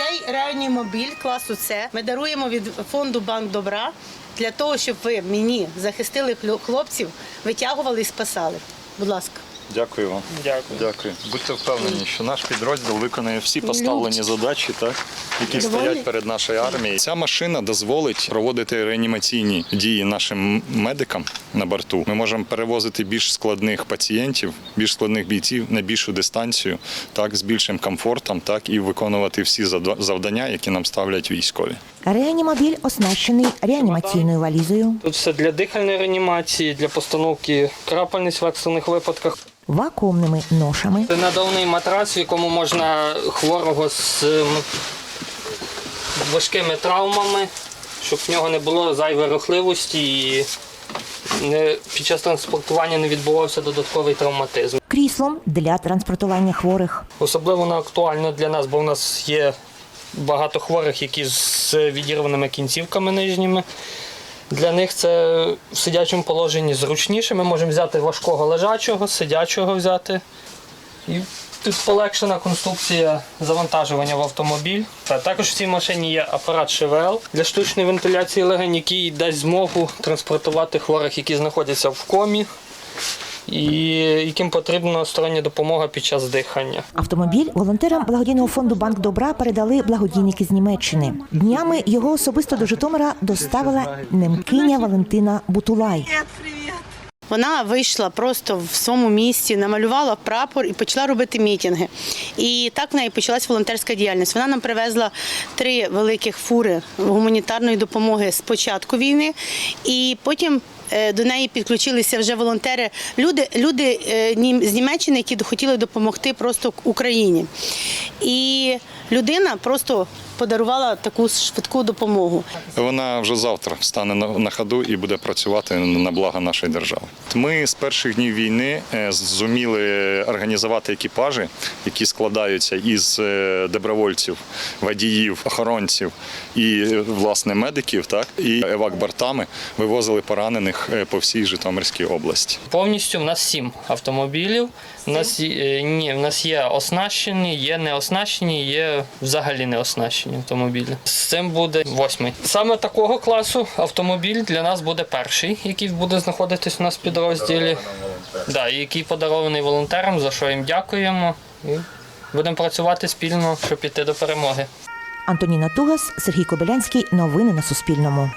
Цей реанімобіль класу С ми даруємо від фонду Банк Добра для того, щоб ви мені захистили хло- хлопців, витягували і спасали. Будь ласка. Дякую вам. Дякую. Дякую. Будьте впевнені, що наш підрозділ виконує всі поставлені задачі, так, які стоять перед нашою армією. Ця машина дозволить проводити реанімаційні дії нашим медикам на борту. Ми можемо перевозити більш складних пацієнтів, більш складних бійців на більшу дистанцію, так з більшим комфортом, так і виконувати всі завдання, які нам ставлять військові. Реанімобіль оснащений реанімаційною валізою, Тут все для дихальної реанімації, для постановки крапельниць в екстрених випадках. Вакуумними ношами, Це надувний матрац, в якому можна хворого з важкими травмами, щоб в нього не було зайвої рухливості і не, під час транспортування не відбувався додатковий травматизм. кріслом для транспортування хворих, Особливо воно актуально для нас, бо в нас є багато хворих, які з відірваними кінцівками нижніми. Для них це в сидячому положенні зручніше. Ми можемо взяти важкого лежачого, сидячого взяти. І тут полегшена конструкція завантажування в автомобіль. Та також в цій машині є апарат ШВЛ для штучної вентиляції легень, який дасть змогу транспортувати хворих, які знаходяться в комі, і яким потрібна стороння допомога під час дихання. Автомобіль волонтерам благодійного фонду Банк Добра передали благодійники з Німеччини. Днями його особисто до Житомира доставила немкиня Валентина Бутулай. Вона вийшла просто в своєму місті, намалювала прапор і почала робити мітинги. І так в неї почалась волонтерська діяльність. Вона нам привезла три великих фури гуманітарної допомоги з початку війни, і потім. Е, До неї підключилися вже волонтери, люди, люди е, з Німеччини, які хотіли допомогти просто Україні. І людина просто подарувала таку швидку допомогу. Вона вже завтра стане на, на ходу і буде працювати на благо нашої держави. Ми з перших днів війни е, зуміли організувати екіпажі, які складаються із е, добровольців, водіїв, охоронців і е, власне медиків, так і евак-бортами вивозили поранених по всій Житомирській області. Повністю в нас сім автомобілів. У нас ні, в нас є оснащені, є не оснащені, є взагалі не оснащені автомобілі. З цим буде восьмий. Саме такого класу автомобіль для нас буде перший, який буде знаходитись у нас в підрозділі. Да, який подарований волонтерам, за що їм дякуємо. І будемо працювати спільно, щоб піти до перемоги. Антоніна Тугас, Сергій Кобилянський. Новини на Суспільному.